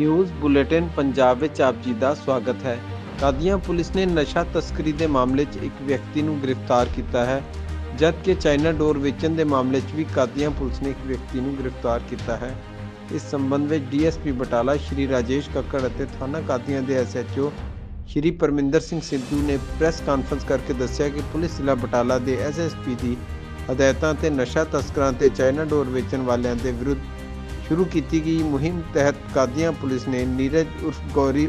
News bulletin Punjab ਵਿੱਚ ਆਪ ਜੀ ਦਾ ਸਵਾਗਤ ਹੈ। ਕਾਦੀਆਂ ਪੁਲਿਸ ਨੇ ਨਸ਼ਾ ਤਸਕਰੀ ਦੇ ਮਾਮਲੇ 'ਚ ਇੱਕ ਵਿਅਕਤੀ ਨੂੰ ਗ੍ਰਿਫਤਾਰ ਕੀਤਾ ਹੈ, ਜਦਕਿ ਚਾਈਨਾ ਡੋਰ ਵੇਚਣ ਦੇ ਮਾਮਲੇ 'ਚ ਵੀ ਕਾਦੀਆਂ ਪੁਲਿਸ ਨੇ ਇੱਕ ਵਿਅਕਤੀ ਨੂੰ ਗ੍ਰਿਫਤਾਰ ਕੀਤਾ ਹੈ। ਇਸ ਸੰਬੰਧ ਵਿੱਚ ਡੀਐਸਪੀ ਬਟਾਲਾ ਸ਼੍ਰੀ ਰਾਜੇਸ਼ ਕੱਕੜ ਅਤੇ ਥਾਣਾ ਕਾਦੀਆਂ ਦੇ ਐਸਐਚਓ ਸ਼੍ਰੀ ਪਰਮਿੰਦਰ ਸਿੰਘ ਸਿੱਧੂ ਨੇ ਪ੍ਰੈਸ ਕਾਨਫਰੰਸ ਕਰਕੇ ਦੱਸਿਆ ਕਿ ਪੁਲਿਸ ਜ਼ਿਲ੍ਹਾ ਬਟਾਲਾ ਦੇ ਐਸਐਸਪੀ ਦੀ ਹਦਾਇਤਾਂ ਤੇ ਨਸ਼ਾ ਤਸਕਰਾਂ ਤੇ ਚਾਈਨਾ ਡੋਰ ਵੇਚਣ ਵਾਲਿਆਂ ਦੇ ਵਿਰੁੱਧ ਸ਼ੁਰੂ ਕੀਤੀ ਗਈ ਮੁਹਿੰਮ ਤਹਿਤ ਕਾਦੀਆਂ ਪੁਲਿਸ ਨੇ ਨੀਰਜ ਉਰਫ ਗੌਰੀ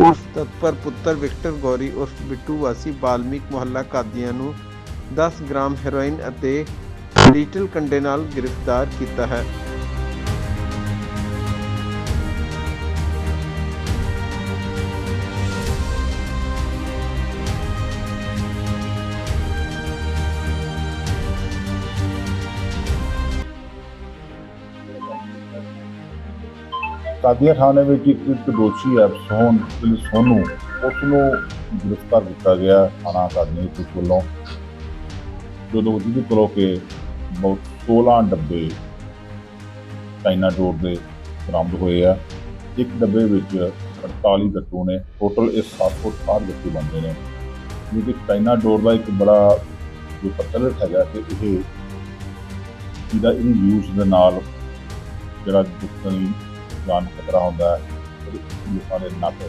ਉਰਫ ਤਤਪਰ ਪੁੱਤਰ ਵਿਕਟਰ ਗੌਰੀ ਉਰਫ ਬਿੱਟੂ ਵਾਸੀ ਬਾਲਮੀਕ ਮੁਹੱਲਾ ਕਾਦੀਆਂ ਨੂੰ 10 ਗ੍ਰਾਮ ਹੈਰੋਇਨ ਅਤੇ ਲੀਟਲ ਕੰਡੇ ਨਾਲ ਗ੍ਰਿਫਤਾਰ ਕੀਤਾ ਹੈ। ਕਾਦੀਆਂ ਥਾਣੇ ਵਿੱਚ ਇੱਕ ਇੱਕ ਦੋਸ਼ੀ ਹੈ ਸੋਹਨ ਸਿੰਘ ਸੋਨੂ। ਉਸ ਨੂੰ ਗ੍ਰਿਫਤਾਰ ਕੀਤਾ ਗਿਆ ਥਾਣਾ ਕਾਦੀਆਂ ਪੁਲਿਸ ਵੱਲੋਂ। ਜਦੋਂ ਜਿਹਦੇ ਕੋਲੋਂ ਕਿ ਬਹੁਤ 16 ਡੱਬੇ ਚਾਈਨਾ ਡੋਰ ਦੇ ਬਰਾਮਦ ਹੋਏ ਆ। ਇੱਕ ਡੱਬੇ ਵਿੱਚ 48 ਗੱਟੂ ਨੇ, ਟੋਟਲ ਇਹ 760 ਗੱਟੂ ਬਣਦੇ ਨੇ। ਕਿਉਂਕਿ ਚਾਈਨਾ ਡੋਰ ਦਾ ਇੱਕ ਬੜਾ ਜੋ ਪ੍ਰਚਲਿਤ ਹੈਗਾ ਕਿ ਇਹ, ਜਿਹਦਾ ਇਹ ਯੂਜ਼ ਦੇ ਨਾਲ ਜਿਹੜਾ ਦੁੱਖਾਂ ਜਾਨ ਨੂੰ ਖਤਰਾ ਹੁੰਦਾ ਹੈ ਲੋਕਾਂ ਦੇ ਨੱਕ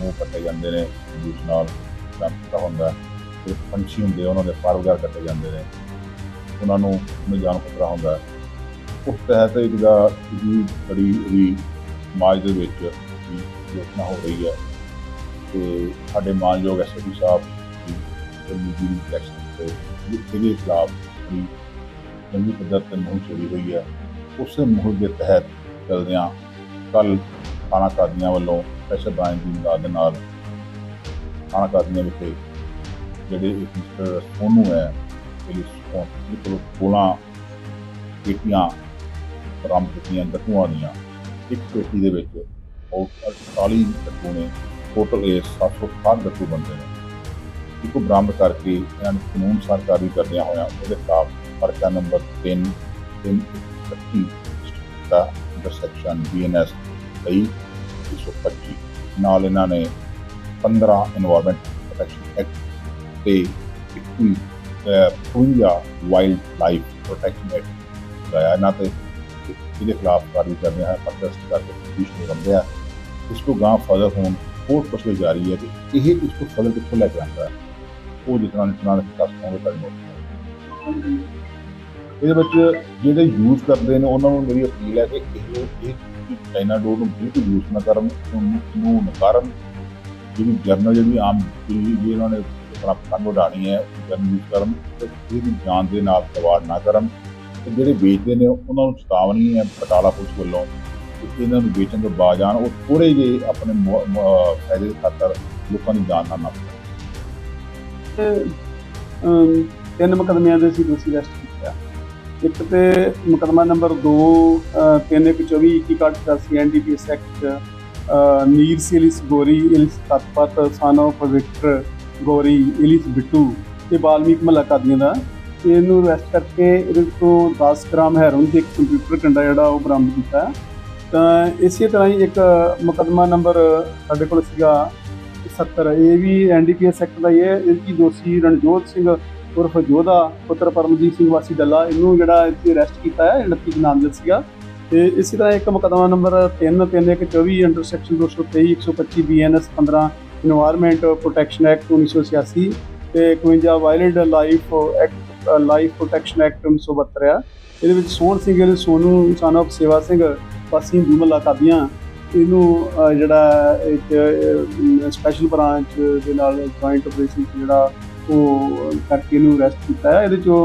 ਮੂੰਹ ਕੱਟੇ ਜਾਂਦੇ ਨੇ, ਜਿਸ ਨਾਲ ਖਤਰਾ ਹੁੰਦਾ ਹੈ ਤੇ ਪੰਛੀ ਹੁੰਦੇ ਉਹਨਾਂ ਦੇ ਪਰ ਵਗੈਰਾ ਕੱਟੇ ਜਾਂਦੇ ਨੇ, ਉਹਨਾਂ ਨੂੰ ਉਹਨਾਂ ਜਾਨ ਖਤਰਾ ਹੁੰਦਾ ਉਸ ਤਹਿਤ ਇੱਕ ਦਾ ਜਿਹੜੀ ਬੜੀ ਵੀ ਸਮਾਜ ਦੇ ਵਿੱਚ ਵੀ ਯੋਜਨਾ ਹੋ ਰਹੀ ਹੈ ਤੇ ਸਾਡੇ ਮਾਨਯੋਗ ਐਸਪੀ ਸਾਹਿਬ ਦੀ ਕਮੇਟੀ ਦੀ ਇਲੈਕਸ਼ਨ ਤੇ ਇਹਦੇ ਖਿਲਾਫ ਬੜੀ ਚੰਗੀ ਪੱਧਰ ਤੇ ਮੁਹਿੰਮ ਛੇੜੀ ਹੋਈ ਹੈ, ਉਸੇ ਮੁਹਿੰਮ ਦੇ ਤਹਿਤ ਚਲਦਿਆਂ ਕੱਲ ਥਾਣਾ ਕਾਦੀਆਂ ਵੱਲੋਂ ਸਪੈਸ਼ਲ ਬ੍ਰਾਂਚ ਦੀ ਮਦਦ ਦੇ ਨਾਲ ਥਾਣਾ ਕਾਦੀਆਂ ਵਿਖੇ ਜਿਹੜੇ ਇੱਕ ਮਿਸਟਰ ਸੋਨੂ ਹੈ, ਜਿਹੜੀ ਕੋਲ 16 ਪੇਟੀਆਂ ਬਰਾਮਦ ਕੀਤੀਆਂ ਗੱਟੂਆਂ ਦੀਆਂ। ਇੱਕ ਪੇਟੀ ਦੇ ਵਿੱਚ ਉਹ 48 ਗੱਟੂ ਨੇ ਟੋਟਲ ਇਹ 760 ਗੱਟੂ ਬਣਦੇ ਨੇ। ਇੱਕ ਬਰਾਮਦ ਕਰਕੇ ਇਹਨਾਂ ਨੂੰ ਕਾਨੂੰਨ ਅਨੁਸਾਰ ਕਾਰਵਾਈ ਕਰਦਿਆਂ ਹੋਇਆਂ ਉਹਦੇ ਖਿਲਾਫ ਪਰਚਾ ਨੰਬਰ 3 3 25 ਦਾ इंटरसेक्शन बी एन एस कई एक सौ पच्ची नाल इन्होंने पंद्रह इनवायरमेंट प्रोटेक्शन एक्ट से इक्की बवंजा वाइल्ड लाइफ प्रोटैक्शन एक्ट लगाया इन्होंने ये खिलाफ कार्रवाई कर रहा है प्रोटेस्ट करके पुलिस बन गया इसको गाँव फादर होम कोर्ट पसले जा रही है कि यह इसको फादर कितों लेके आता है? वो जितना जितना कष्ट होंगे। ਇਹਦੇ ਵਿੱਚ ਜਿਹੜੇ ਯੂਜ਼ ਕਰਦੇ ਨੇ, ਉਹਨਾਂ ਨੂੰ ਮੇਰੀ ਅਪੀਲ ਹੈ ਕਿ ਇਹ ਇਹ ਚਾਈਨਾ ਡੋਰ ਨੂੰ ਬਿਲਕੁਲ ਯੂਜ਼ ਨਾ ਕਰਨ ਨੂੰ ਨਕਾਰਨ ਜਿਹੜੀ ਜਰਨਲ ਜਿਹੜੀ ਆਮ ਜਿਹੜੀ ਜਿਹੜੀ ਉਹਨਾਂ ਨੇ ਆਪਣਾ ਪਤੰਗ ਉਡਾਣੀ ਹੈ ਜਰਨਲ ਯੂਜ਼ ਕਰਨ ਤੇ ਇਹਦੀ ਜਾਨ ਦੇ ਨਾਲ ਸਵਾਰ ਨਾ ਕਰਨ ਤੇ ਜਿਹੜੇ ਵੇਚਦੇ ਨੇ, ਉਹਨਾਂ ਨੂੰ ਚੇਤਾਵਨੀ ਹੈ, ਬਟਾਲਾ ਪੁਲਿਸ ਵੱਲੋਂ ਇਹਨਾਂ ਨੂੰ ਵੇਚਣ ਤੋਂ ਬਾਜ ਆਉਣ ਉਹ ਥੋੜੇ ਜਿਹੇ ਆਪਣੇ ਫਾਇਦੇ ਖਾਤਰ ਲੋਕਾਂ ਦੀ ਜਾਨ ਨਾ ਨੱਪ ਤਿੰਨ ਮੁਕਦਮਿਆਂ ਦੇ ਸੀ ਦੋਸ਼ੀ ਅਰੈਸਟ ਇੱਕ ਤੇ ਮੁਕਦਮਾ ਨੰਬਰ 2 3124 2188 ਐਨਡੀਪੀਐਸ ਐਕਟ ਅਹ, ਨੀਰ ਸਿਲਿਸ ਗੋਰੀ ਇਲਿਸ ਤਤਪਤ ਸਨ ਆਫ ਵਿਕਟਰ ਗੋਰੀ ਇਲਿਸ ਬਿੱਟੂ ਤੇ ਬਾਲਮੀਕ ਮਹੱਲਾ ਕਾਦੀਆਂ ਦਾ। ਤੇ ਇਹਨੂੰ ਅਰੈਸਟ ਕਰਕੇ ਇਹਦੇ ਤੋਂ 10 ਗ੍ਰਾਮ ਹੈਰੋਇਨ ਤੇ ਇੱਕ ਕੰਪਿਊਟਰ ਕੰਡਾ ਜਿਹੜਾ ਉਹ ਬਰਾਮਦ ਕੀਤਾ। ਤਾਂ ਇਸੇ ਤਰ੍ਹਾਂ ਹੀ ਇੱਕ ਮੁਕਦਮਾ ਨੰਬਰ ਸਾਡੇ ਕੋਲ ਸੀਗਾ 70 ਇਹ ਵੀ ਐਨਡੀਪੀਐਸ ਐਕਟ ਦਾ ਹੀ ਹੈ। ਇਹ ਕੀ ਦੋਸ਼ੀ ਰਣਜੋਤ ਸਿੰਘ ਉਰਫ ਜੋਧਾ ਪੁੱਤਰ ਪਰਮਜੀਤ ਸਿੰਘ ਵਾਸੀ ਡੱਲਾ, ਇਹਨੂੰ ਜਿਹੜਾ ਇੱਥੇ ਅਰੈਸਟ ਕੀਤਾ ਹੈ 29 ਨਾਮਜ਼ਦ ਸੀਗਾ ਤੇ ਇਸੇ ਤਰ੍ਹਾਂ ਇੱਕ ਮੁਕਦਮਾ number 3314 under section 223 125 BNS 15 environment protection act 1986 ਤੇ 51 wild life act life protection act 1972 ਆ। ਇਹਦੇ ਵਿੱਚ ਸੋਹਣ ਸਿੰਘ ਨੇ ਸੋਨੂ ਇਨਸਾਨ ਸੇਵਾ ਸਿੰਘ ਵਾਸੀ ਦੁਮਲਾ ਕਾਦੀਆਂ ਇਹਨੂੰ ਜਿਹੜਾ ਇੱਕ ਸਪੈਸ਼ਲ ਬ੍ਰਾਂਚ ਦੇ ਨਾਲ ਜੁਆਇੰਟ ਆਪਰੇਸ਼ਨ ਜਿਹੜਾ ਉਹ ਕਰਕੇ ਇਹਨੂੰ ਅਰੈਸਟ ਕੀਤਾ ਹੈ। ਇਹਦੇ ਚੋਂ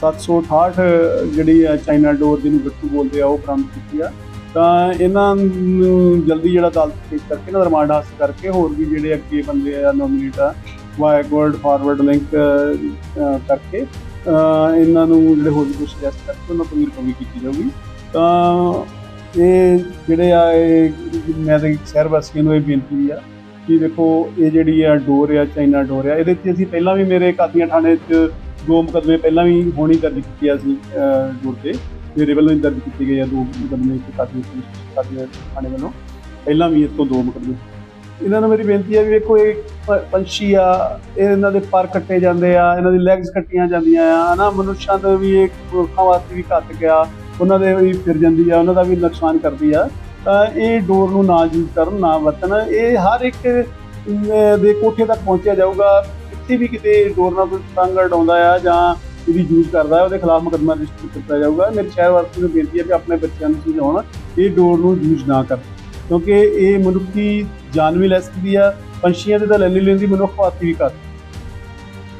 768 ਜਿਹੜੀ ਆ ਚਾਈਨਾ ਡੋਰ ਜਿਹਨੂੰ ਗੱਟੂ ਬੋਲਦੇ ਆ, ਉਹ ਬਰਾਮਦ ਕੀਤੀ ਆ। ਤਾਂ ਇਹਨਾਂ ਨੂੰ ਜਲਦੀ ਜਿਹੜਾ ਅਦਾਲਤ ਪੇਸ਼ ਕਰਕੇ ਇਹਨਾਂ ਦਾ ਰਿਮਾਂਡ ਹਾਸਲ ਕਰਕੇ ਹੋਰ ਵੀ ਜਿਹੜੇ ਅੱਗੇ ਬੰਦੇ ਆ ਨੋਮੀਨੇਟ ਆ ਵਾਇਰਡ ਫਾਰਵਰਡ ਲਿੰਕ ਕਰਕੇ ਇਹਨਾਂ ਨੂੰ ਜਿਹੜੇ ਹੋਰ ਵੀ ਕੁਝ ਸੁਜੈਸਟ ਕਰਕੇ ਉਹਨਾਂ ਤੋਂ ਵੀ ਰਿਕਵਰੀ ਕੀਤੀ ਜਾਊਗੀ। ਤਾਂ ਇਹ ਜਿਹੜੇ ਆ, ਇਹ ਮੈਂ ਤਾਂ ਸ਼ਹਿਰ ਵਾਸੀਆਂ ਨੂੰ ਇਹ ਬੇਨਤੀ ਆ ਕਿ ਦੇਖੋ ਇਹ ਜਿਹੜੀ ਆ ਡੋਰ ਆ ਚਾਈਨਾ ਡੋਰ ਆ ਇਹਦੇ 'ਚ ਅਸੀਂ ਪਹਿਲਾਂ ਵੀ ਮੇਰੇ ਕਾਤੀਆਂ ਥਾਣੇ 'ਚ ਦੋ ਮੁਕੱਦਮੇ ਪਹਿਲਾਂ ਵੀ ਹੋਣੀ ਦਰਜ ਕੀਤੀਆਂ ਸੀ ਅਹ, ਡੋਰ ਤੇ। ਮੇਰੇ ਵੱਲੋਂ ਹੀ ਦਰਜ ਕੀਤੇ ਗਏ ਆ ਦੋ ਮੁਕੱਦਮੇ ਇੱਕ ਕਾਤਮੀ ਕਾਤੀਆਂ ਥਾਣੇ ਵੱਲੋਂ। ਪਹਿਲਾਂ ਵੀ ਇਸ ਤੋਂ ਦੋ ਮੁਕੱਦਮੇ। ਇਹਨਾਂ ਨੂੰ ਮੇਰੀ ਬੇਨਤੀ ਹੈ ਵੀ ਵੇਖੋ ਇਹ ਪ- ਪੰਛੀ ਆ ਇਹ ਇਹਨਾਂ ਦੇ ਪਰ ਕੱਟੇ ਜਾਂਦੇ ਆ ਇਹਨਾਂ ਦੀ ਲੈਗਸ ਕੱਟੀਆਂ ਜਾਂਦੀਆਂ ਆ ਹਨਾ? ਮਨੁੱਖਾਂ ਦੇ ਵੀ ਇਹ ਮਨੁੱਖਾਂ ਵਾਸਤੇ ਵੀ ਘੱਟ ਗਿਆ ਉਹਨਾਂ ਦੇ ਵੀ ਫਿਰ ਜਾਂਦੀ ਆ ਉਹਨਾਂ ਦਾ ਵੀ ਨੁਕਸਾਨ ਕਰਦੀ ਆ। ਇਹ ਡੋਰ ਨੂੰ ਨਾ ਯੂਜ਼ ਕਰਨ, ਨਾ ਵਰਤਣ। ਇਹ ਹਰ ਇੱਕ ਦੇ ਕੋਠੇ ਤੱਕ ਪਹੁੰਚਿਆ ਜਾਊਗਾ। ਕਿਤੇ ਵੀ ਕਿਤੇ ਡੋਰ ਨਾਲ ਕੋਈ ਤੰਗ ਉਡਾਉਂਦਾ ਆ ਜਾਂ ਇਹਦੀ ਯੂਜ਼ ਕਰਦਾ ਉਹਦੇ ਖਿਲਾਫ ਮੁਕੱਦਮਾ ਰਜਿਸਟਰ ਕੀਤਾ ਜਾਊਗਾ। ਮੇਰੇ ਸ਼ਹਿਰ ਵਾਸੀਆਂ ਨੂੰ ਬੇਨਤੀ ਹੈ ਕਿ ਆਪਣੇ ਬੱਚਿਆਂ ਨੂੰ ਸਮਝਾਉਣ ਇਹ ਡੋਰ ਨੂੰ ਯੂਜ਼ ਨਾ ਕਰਨ। ਕਿਉਂਕਿ ਇਹ ਮਨੁੱਖੀ ਜਾਨ ਵੀ ਲੈ ਸਕਦੀ ਆ, ਪੰਛੀਆਂ ਦੇ ਤਾਂ ਲੈ ਨਹੀਂ ਲੈਂਦੀ ਮਨੁੱਖ ਪਾਤੀ ਵੀ ਕਰ।